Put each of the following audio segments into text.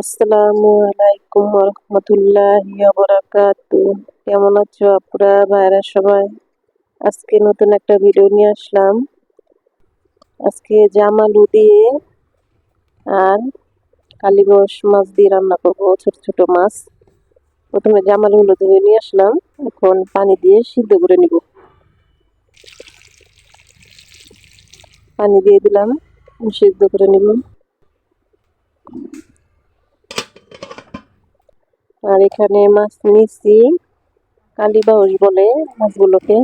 আসসালামু আলাইকুম রহমতুল্লাহি বারাকাতু কেমন আছো আপনারা ভাইরা সবাই? আজকে নতুন একটা ভিডিও নিয়ে আসলাম। আজকে জামালু দিয়ে আর কালীবস মাছ দিয়ে রান্না করব, ছোট ছোট মাছ। প্রথমে জামালুগুলো ধুয়ে নিয়ে আসলাম। এখন পানি দিয়ে সিদ্ধ করে নিব। পানি দিয়ে দিলাম, সিদ্ধ করে নিব। আর এখানে মাছ নিচ্ছি কালীবাউরি বলে মাছগুলোকে।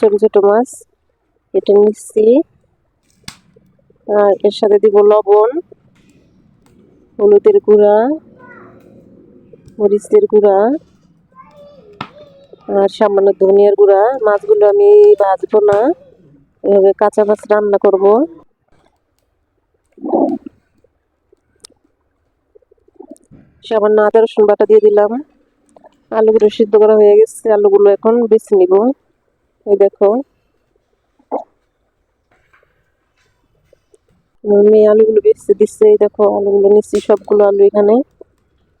ছোট ছোট মাছ। এটা নিচ্ছি। আর এর সাথে দিব লবণ, হলুদের গুঁড়া, মরিচের গুঁড়া, আর সামান্য ধনিয়ার গুঁড়া। মাছগুলো আমি ভাজবো না। এভাবে কাঁচা মাছ রান্না করব। সামান্য আদা, রসুন বাটা দিয়ে দিলাম। আলুগুলো সিদ্ধ করা হয়ে গেছে। আলুগুলো এখন বেছে নিব। এই দেখো। মেয়ে আলুগুলো বেছে দিচ্ছে এই দেখো, আলুগুলো নিচ্ছি সবগুলো আলু এখানে।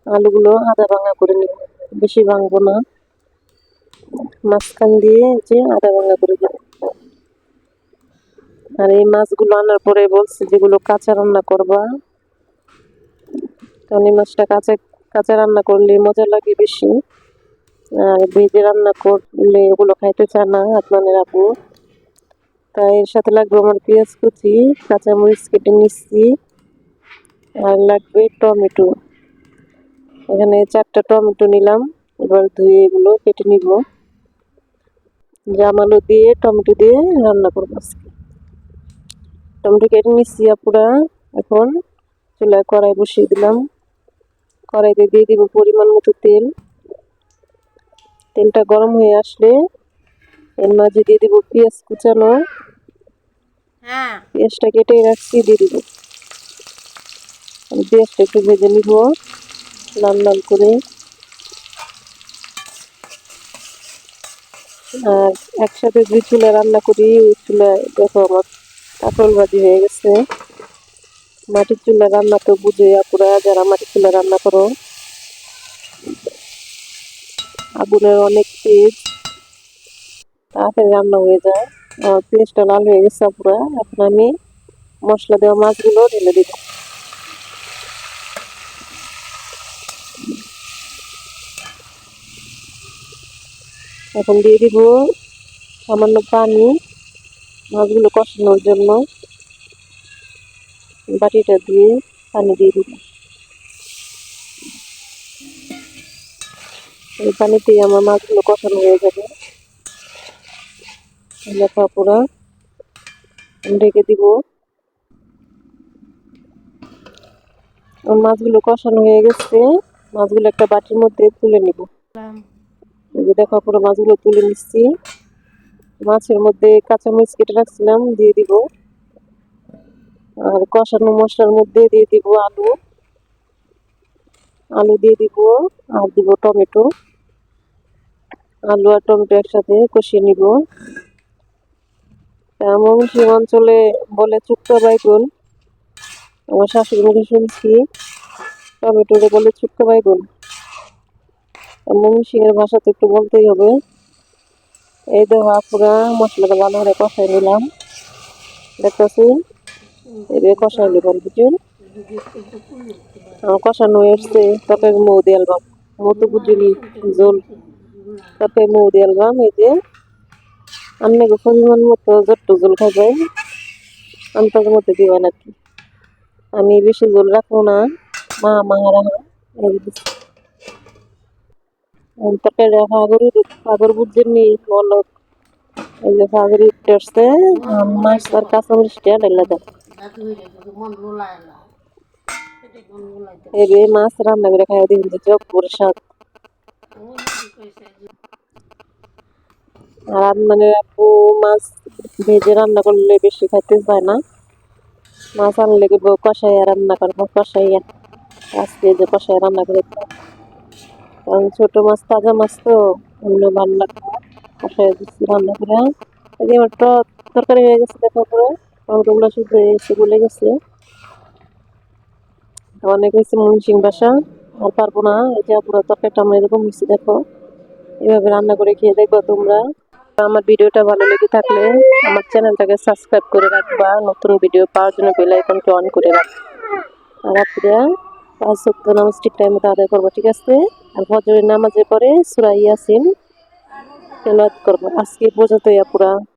আলুগুলো আদা ভাঙা করে নিব। বেশি ভাঙবো না। মাঝখান দিয়ে যে আদা ভাঙা করে দেব। আর এই মাছগুলো আনার পরে বলছে যেগুলো কাঁচা রান্না করবা। কারণ মাছটা কাঁচা কাঁচা রান্না করলে মজা লাগে বেশি। আর ভেজে রান্না করলে ওগুলো খাইতে চায় না আপনাদের আপু। তাই এর সাথে লাগবে আমার পেঁয়াজ কুচি, কাঁচামরিচ কেটে নিচ্ছি। আর লাগবে টমেটো। এখানে চারটা টমেটো নিলাম, এবার ধুয়ে এগুলো কেটে নিব। জামালো দিয়ে, টমেটো দিয়ে রান্না করব আজকে। টমেটো কেটে নিচ্ছি আপুরা, এখন চুলায় কড়াই বসিয়ে দিলাম। কড়াইতে দিয়ে দিব পরিমাণ মতো তেল। তেলটা গরম হয়ে আসলে এর মাঝে দিয়ে দিব পেঁয়াজ কুচানো। হ্যাঁ। পেঁয়াজটা কেটে রাখছি দিয়ে দিব। পেঁয়াজটা একটু ভেজে নিব লাল লাল করে। আর একসাথে দুই চুলা রান্না করি ওই চুলায় দেখো আমার কাঁকরোল ভাজি হয়ে গেছে। মাটির চুলা রান্না তো বুঝে আপুরা যারা মাটির চুলা রান্না করো। আগুনের অনেক তেজ, তাড়াতাড়ি রান্না হয়ে যায়। আর পেঁয়াজটা লাল হয়ে গেছে আপুরা, এখন আমি মশলা দেওয়া মাছগুলো ঢেলে দিব। এখন দিয়ে দিব সামান্য পানি, মাছগুলো কষানোর জন্য। বাটিটা দিয়ে পানি দিয়ে দিব এই পানিতেই আমার মাছগুলো কষানো হয়ে যাবে। পুরা ঢেকে দিব। মাছগুলো কষানো হয়ে গেছে। মাছগুলো একটা বাটির মধ্যে তুলে নিব। দেখো পুরো মাছগুলো তুলে নিচ্ছি। মাছের মধ্যে কাঁচামরিচ কেটে রাখছিলাম, দিয়ে দিব। আর কষানো মশলার মধ্যে দিয়ে দিব আলু। আলু দিয়ে দিব আর দিব টমেটো। আলু আর টমেটো একসাথে কষিয়ে নিব। এমন সে অঞ্চলে বলে চুক্তা বাইগুন আমার শাশুড়ি মুখে শুনছি, টমেটোরে বলে চুক্তা বাইগুন ময়মনসিংহের ভাষা তো একটু বলতেই হবে। এই দেখো আপুরা, মশলাটা ভালো করে কষাই নিলাম। দেখতেছি এবার কষাই নিলাম বুঝুন আমার কষানো এসছে তবে মৌ দিয়ে আলবাম মৌ তো আলবাম এই যে আমি পরিমাণ মতো যত জোল খাই আন্তাজের মধ্যে দিবা নাকি? আমি বেশি জোল রাখব না, মা মাহারা তরকারি ফাগরি, ফাগর বুঝছেন নি এই যে ফাগরি উঠতে আসছে মাছ আর কাঁচামরিচটা যে মাছ রান্না করে খাই দিন যে আর মানে আপু মাছ ভেজে রান্না করলে বেশি খাইতে চায় না। মাছ আনলে কি কষাইয়া রান্না করব? কষাইয়া। আজকে যে কষাইয়া রান্না করে কারণ ছোট মাছ তাজা মাছ তো অন্য ভালো লাগবে কষাই দিচ্ছি রান্না করে আমার তরকারি হয়ে গেছে দেখো পরে টমেটোগুলো শুধু গেছে গলে গেছে অনেক হয়েছে মুনসিং বাসা, আর পারব না যে পুরো তরকারিটা আমরা এরকম হয়েছে, দেখো। এভাবে রান্না করে খেয়ে দেখব তোমরা। আমার ভিডিওটা ভালো লেগে থাকলে আমার চ্যানেলটাকে সাবস্ক্রাইব করে রাখবা, নতুন ভিডিও পাওয়ার জন্য বেল আইকনকে অন করে রাখবা আর আপনারা পাঁচ সত্য নামাজ ঠিক টাইমে আদায় করব, ঠিক আছে? আর ফজরের নামাজের পরে সুরা ইয়াসিন তেলাওয়াত করব। আজকে ইয়া পুরা